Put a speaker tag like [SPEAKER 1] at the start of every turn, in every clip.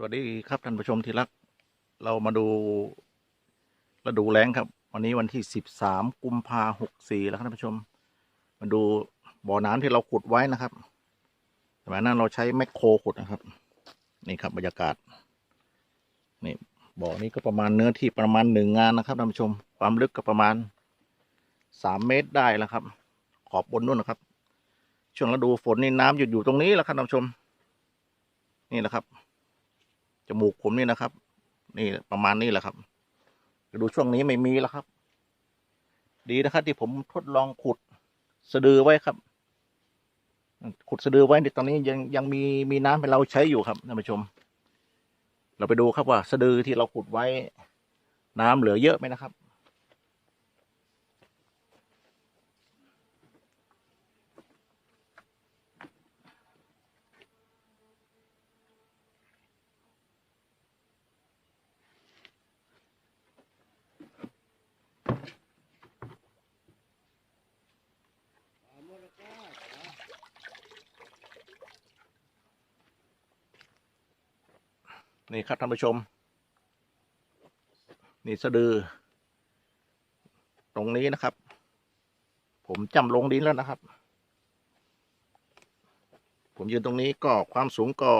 [SPEAKER 1] สวัสดีครับท่านผู้ชมที่รัก เรามาดูฤดูแล้งครับ วันนี้วันที่สิบสามกุมภาหกสี่แล้วครับท่านผู้ชม มาดูบ่อน้ำที่เราขุดไว้นะครับสมัยนั้นเราใช้แมคโครขุดนะครับ นี่ครับบรรยากาศ นี่บ่อนี้ก็ประมาณเนื้อที่ประมาณหนึ่งงานนะครับท่านผู้ชม ความลึกก็ประมาณสามเมตรได้แล้วครับ ขอบบนนู่นนะครับ ช่วงฤดูฝนนี่น้ำหยุดอยู่ตรงนี้แหละครับท่านผู้ชม นี่แหละครับ จมูกผมนี่นะครับ นี่ประมาณนี้แหละครับดูช่วงนี้ไม่มีแล้วครับ ดีนะครับ ที่ผมทดลองขุดสะดือไว้ครับ ขุดสะดือไว้ในตอนนี้ยังยังมีมีน้ำให้เราใช้อยู่ครับท่านผู้ชม เราไปดูครับว่าสะดือที่เราขุดไว้ น้ำเหลือเยอะไหมนะครับ นี่ครับท่านผู้ชม นี่สะดือ ตรงนี้นะครับ ผมจำลงดินแล้วนะครับ ผมยืนตรงนี้ก็ความสูงก็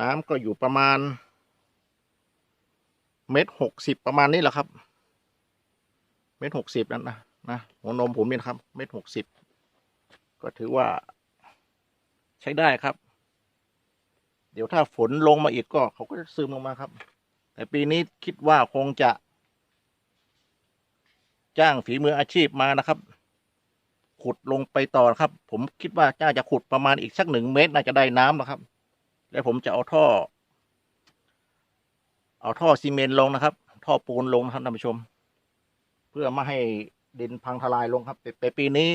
[SPEAKER 1] น้ำก็อยู่ประมาณ เมตรหกสิบประมาณนี้แหละครับ เมตรหกสิบนั่นนะนะหัวนมผมนี่นะครับ เมตรหกสิบก็ถือว่าใช้ได้ครับ เดี๋ยวถ้าฝนลงมาอีกก็เขาก็จะซึมลงมาครับ แต่ปีนี้คิดว่าคงจะ จ้างฝีมืออาชีพมานะครับ ขุดลงไปต่อครับ ผมคิดว่าจ้าจะขุดประมาณอีกสักหนึ่งเมตรน่าจะได้น้ำนะครับ แล้วผมจะเอาท่อ เอาท่อซีเมนต์ลงนะครับ ท่อปูนลงนะครับท่านผู้ชม เพื่อไม่ให้ดินพังทลายลงครับแต่แต่ปีนี้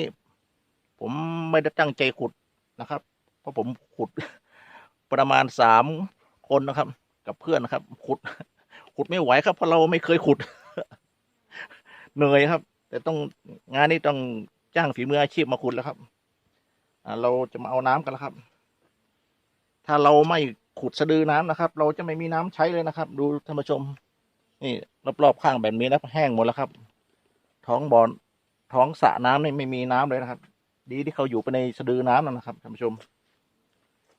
[SPEAKER 1] ผมไม่ได้ตั้งใจขุดนะครับ เพราะผมขุด ประมาณสามคนนะครับ กับเพื่อนนะครับ ขุด ขุดไม่ไหวครับ เพราะเราไม่เคยขุด เหนื่อยครับ แต่ต้องงานนี้ต้องจ้างฝีมืออาชีพมาขุดแล้วครับอ่าเราจะมาเอาน้ำกันแล้วครับ ถ้าเราไม่ขุดสะดือน้ำนะครับ เราจะไม่มีน้ำใช้เลยนะครับ ดูท่านผู้ชม นี่รอบๆข้างแบบนี้นะแห้งหมดแล้วครับ ท้องบ่อนท้องสระน้ำนี่ไม่มีน้ำเลยนะครับ ดีที่เขาอยู่ไปในสะดือน้ำนั่นนะครับท่านผู้ชม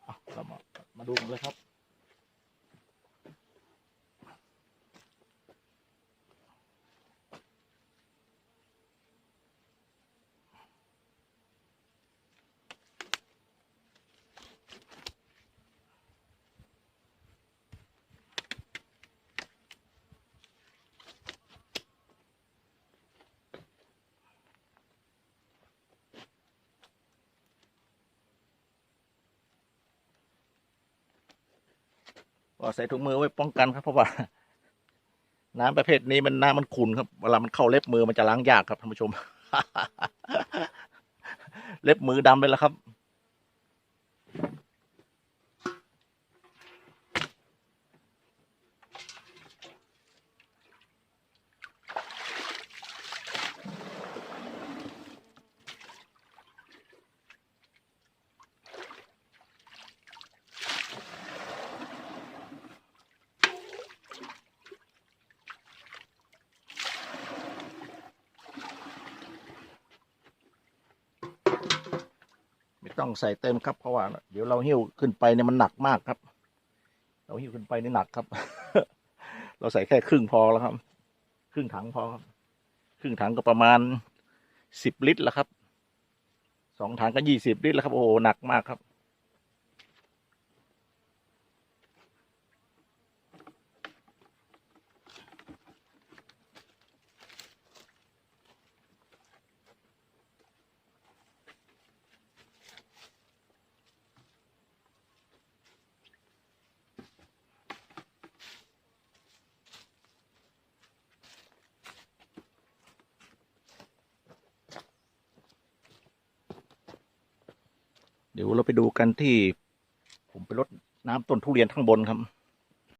[SPEAKER 1] อะเรามา มาดูกันเลยครับ ก็ใส่ถุงมือไว้ป้องกันครับ เพราะว่า น้ำประเภทนี้มันน้ำมันขุ่นครับเวลามันเข้าเล็บมือมันจะล้างยากครับท่านผู้ชม เล็บมือดำไปแล้วครับ ต้องใส่เต็มครับเพราะว่า เดี๋ยวเราหิ้วขึ้นไปเนี่ยมันหนักมากครับ เราหิ้วขึ้นไปนี่หนักครับ เราใส่แค่ครึ่งพอแล้วครับ ครึ่งถังพอครับ ครึ่งถังก็ประมาณสิบลิตรแล้วครับสองถังก็ยี่สิบลิตรแล้วครับโอ้โหหนักมากครับ เดี๋ยวเราไปดูกันที่ ผมไปรดน้ำต้นทุเรียนข้างบนครับ